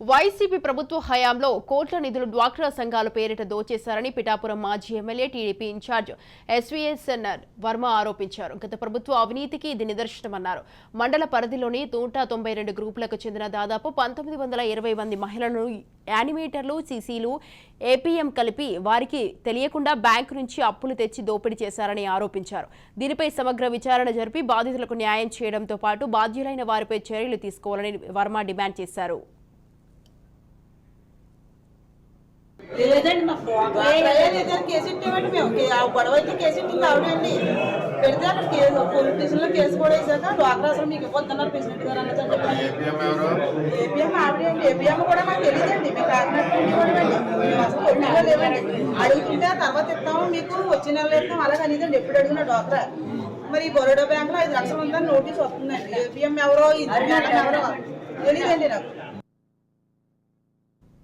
YCP ప్రభుత్వ హయాంలో కోట్ల నిధులు డ్వాక్రా సంఘాల పేరిట దోచేశారని పిఠాపురం మాజీ MLA TDP incharge SVSNR Varma ఆరోపించారు. గత ప్రభుత్వ అవినీతికి ఇది నిదర్శనమన్నారు. మండల పరిధిలోని నూట తొంభై రెండు గ్రూపులకు చెందిన దాదాపు పంతొమ్మిది వందల ఇరవై మంది మహిళలను యానిమేటర్లు సీసీలు ఏపీఎం కలిపి వారికి తెలియకుండా బ్యాంకు నుంచి అప్పులు తెచ్చి దోపిడీ చేశారని ఆరోపించారు. దీనిపై సమగ్ర విచారణ జరిపి బాధితులకు న్యాయం చేయడంతో పాటు బాధ్యులైన వారిపై చర్యలు తీసుకోవాలని వర్మ డిమాండ్ చేశారు. లేదండి మా మేము. ఆ గొడవ అయితే కేసు ఇట్టింది ఆవిడండి. పెడితే అక్కడ కేసు పోలీస్ స్టేషన్లో కేసు కూడా వేసాక డ్వాక్రా అసలు మీకు ఇవ్వద్దన్నారు ప్రెసిడెంట్ గారు అన్నదండి ఏపీఎం ఎవరు? ఏపీఎం ఆవిడండి ఏపీఎం కూడా మాకు తెలియదండి. మేము అసలు లేవండి అడుగుతుంటే ఆ తర్వాత ఇస్తాము మీకు వచ్చే నెలలో ఇస్తాం అలాగే అనేదండి. ఎప్పుడు అడిగిన డ్వాక్రా. మరి బరోడా బ్యాంక్లో ఐదు లక్షలు ఉందని నోటీస్ వస్తుందండి. ఏపీఎం ఎవరో ఇది ఎవరో తెలియదండి నాకు.